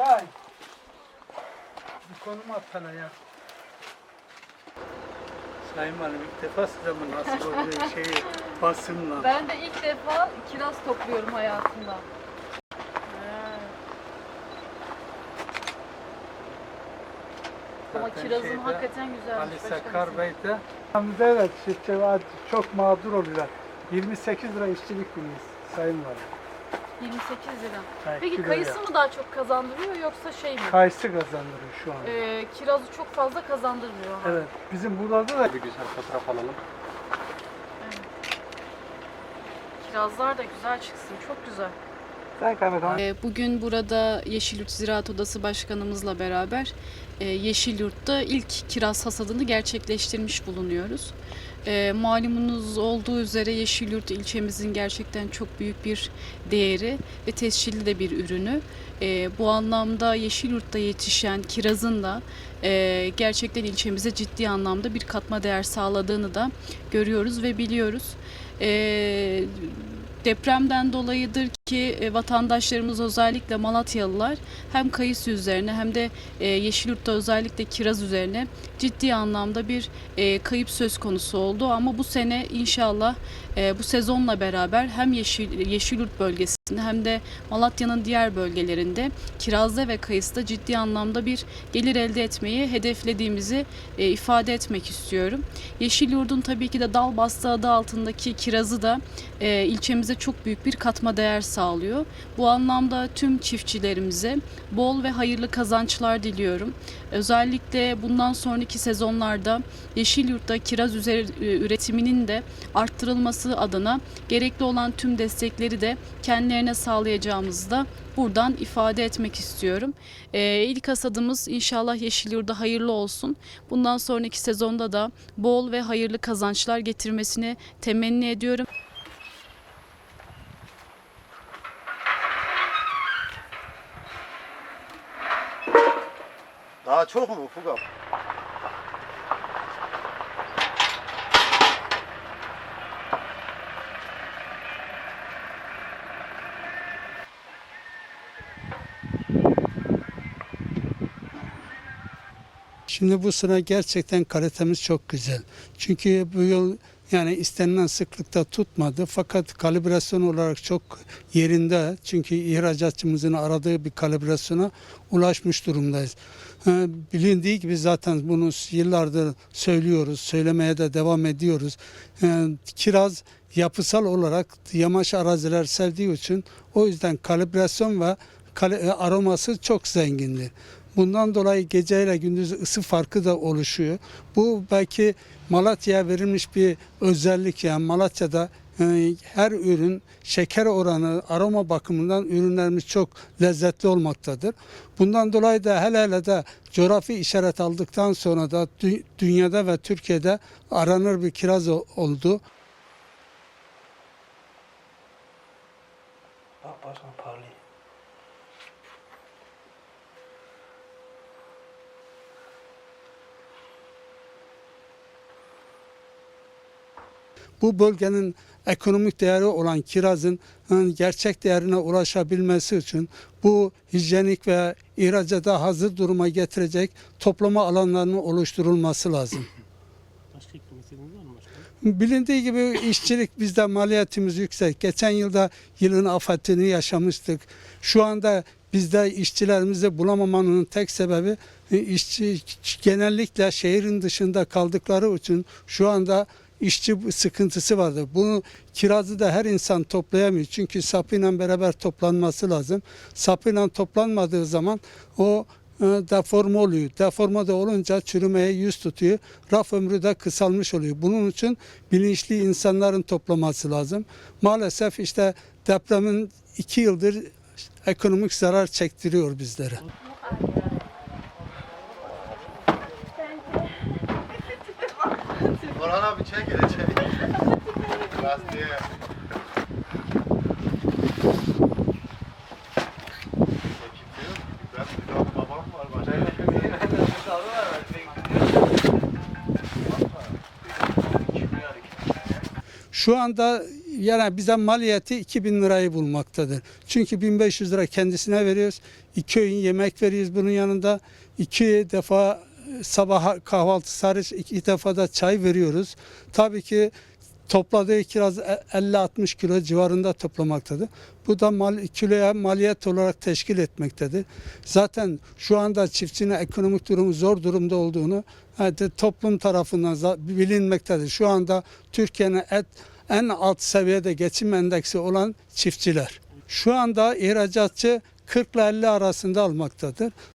Say. Bir konum at bana ya. Sayın Hanım ilk defa size bu nasıl oluyor şeyi basınla. Ben de ilk defa kiraz topluyorum hayatımda. Ama Zaten kirazın şeyde, hakikaten güzelmiş. Ali. Sakar Bey de. Hamdi evet işte çok mağdur oluyorlar. 28 lira işçilik günüyüz Sayın Valim. 28 lira. Ha, Peki kayısı mı daha çok kazandırıyor yoksa şey mi? Kayısı kazandırıyor şu anda. Ee, kirazı çok fazla kazandırmıyor. Evet. Bizim burada da Bir güzel fotoğraf alalım. Kirazlar da güzel çıksın. Çok güzel. Ee, Bugün burada Yeşilyurt Ziraat Odası Başkanımızla beraber e, Yeşilyurt'ta ilk kiraz hasadını gerçekleştirmiş bulunuyoruz. E, malumunuz olduğu üzere Yeşilyurt ilçemizin gerçekten çok büyük bir değeri ve tescilli de bir ürünü. E, bu anlamda Yeşilyurt'ta yetişen kirazın da e, gerçekten ilçemize ciddi anlamda bir katma değer sağladığını da görüyoruz ve biliyoruz. E, depremden dolayıdır ki e, vatandaşlarımız özellikle Malatyalılar hem kayısı üzerine hem de e, Yeşilyurt'ta özellikle kiraz üzerine ciddi anlamda bir e, kayıp söz konusu oldu. Ama bu sene inşallah bu sezonla beraber hem Yeşil, Yeşilyurt bölgesinde hem de Malatya'nın diğer bölgelerinde kirazda ve kayısıda ciddi anlamda bir gelir elde etmeyi hedeflediğimizi ifade etmek istiyorum. Yeşilyurt'un tabii ki de dal bastı adı altındaki kirazı da ilçemize çok büyük bir katma değer sağlıyor. Bu anlamda tüm çiftçilerimize bol ve hayırlı kazançlar diliyorum. Özellikle bundan sonraki sezonlarda Yeşilyurt'ta kiraz e, üretiminin de arttırılması adına gerekli olan tüm destekleri de kendilerine sağlayacağımızı da buradan ifade etmek istiyorum. Ee, ilk hasadımız inşallah Yeşilyurt'ta hayırlı olsun. Bundan sonraki sezonda da bol ve hayırlı kazançlar getirmesini temenni ediyorum. Daha? Şimdi bu sene gerçekten kalitemiz çok güzel. Çünkü bu yıl yani istenilen sıklıkta tutmadı fakat kalibrasyon olarak çok yerinde. Çünkü ihracatçımızın aradığı bir kalibrasyona ulaşmış durumdayız. Ee, Bilindiği gibi zaten bunu yıllardır söylüyoruz, söylemeye de devam ediyoruz. Ee, Kiraz yapısal olarak yamaç araziler sevdiği için o yüzden kalibrasyon ve e, aroması çok zengindir. Bundan dolayı gece ile gündüz ısı farkı da oluşuyor. Bu belki Malatya'ya verilmiş bir özellik yani Malatya'da e, her ürün şeker oranı aroma bakımından ürünlerimiz çok lezzetli olmaktadır. Bundan dolayı da hele hele de coğrafi işaret aldıktan sonra da dü- dünyada ve Türkiye'de aranır bir kiraz oldu. Bu bölgenin ekonomik değeri olan kirazın e, gerçek değerine ulaşabilmesi için bu hijyenik ve ihracata hazır duruma getirecek toplama alanlarının oluşturulması lazım. Başka? Bilindiği gibi işçilik bizde maliyetimiz yüksek. Geçen yılda yılın afetini yaşamıştık. Şu anda bizde işçilerimizi bulamamanın tek sebebi e, işçi genellikle şehrin dışında kaldıkları için şu anda işçi sıkıntısı vardır. Bunu kirazı da her insan toplayamıyor. Çünkü sapıyla beraber toplanması lazım. Sapıyla toplanmadığı zaman o e, deforme oluyor. Deforme de olunca çürümeye yüz tutuyor. Raf ömrü de kısalmış oluyor. Bunun için bilinçli insanların toplaması lazım. Maalesef işte depremin iki yıldır ekonomik zarar çektiriyor bizlere. Orhan abi çek hele çek. Lastiğe. Şu anda yani bize maliyeti 2000 lirayı bulmaktadır. Çünkü 1500 lira kendisine veriyoruz. İki öğün yemek veriyoruz bunun yanında. iki defa sabah kahvaltı hariç iki defa da çay veriyoruz. Tabii ki topladığı kiraz e- 50-60 kilo civarında toplamaktadır. Bu da mal, kiloya maliyet olarak teşkil etmektedir. Zaten şu anda çiftçinin ekonomik durumu zor durumda olduğunu evet, toplum tarafından bilinmektedir. Şu anda Türkiye'nin en alt seviyede geçim endeksi olan çiftçiler. Şu anda ihracatçı 40 ile 50 arasında almaktadır.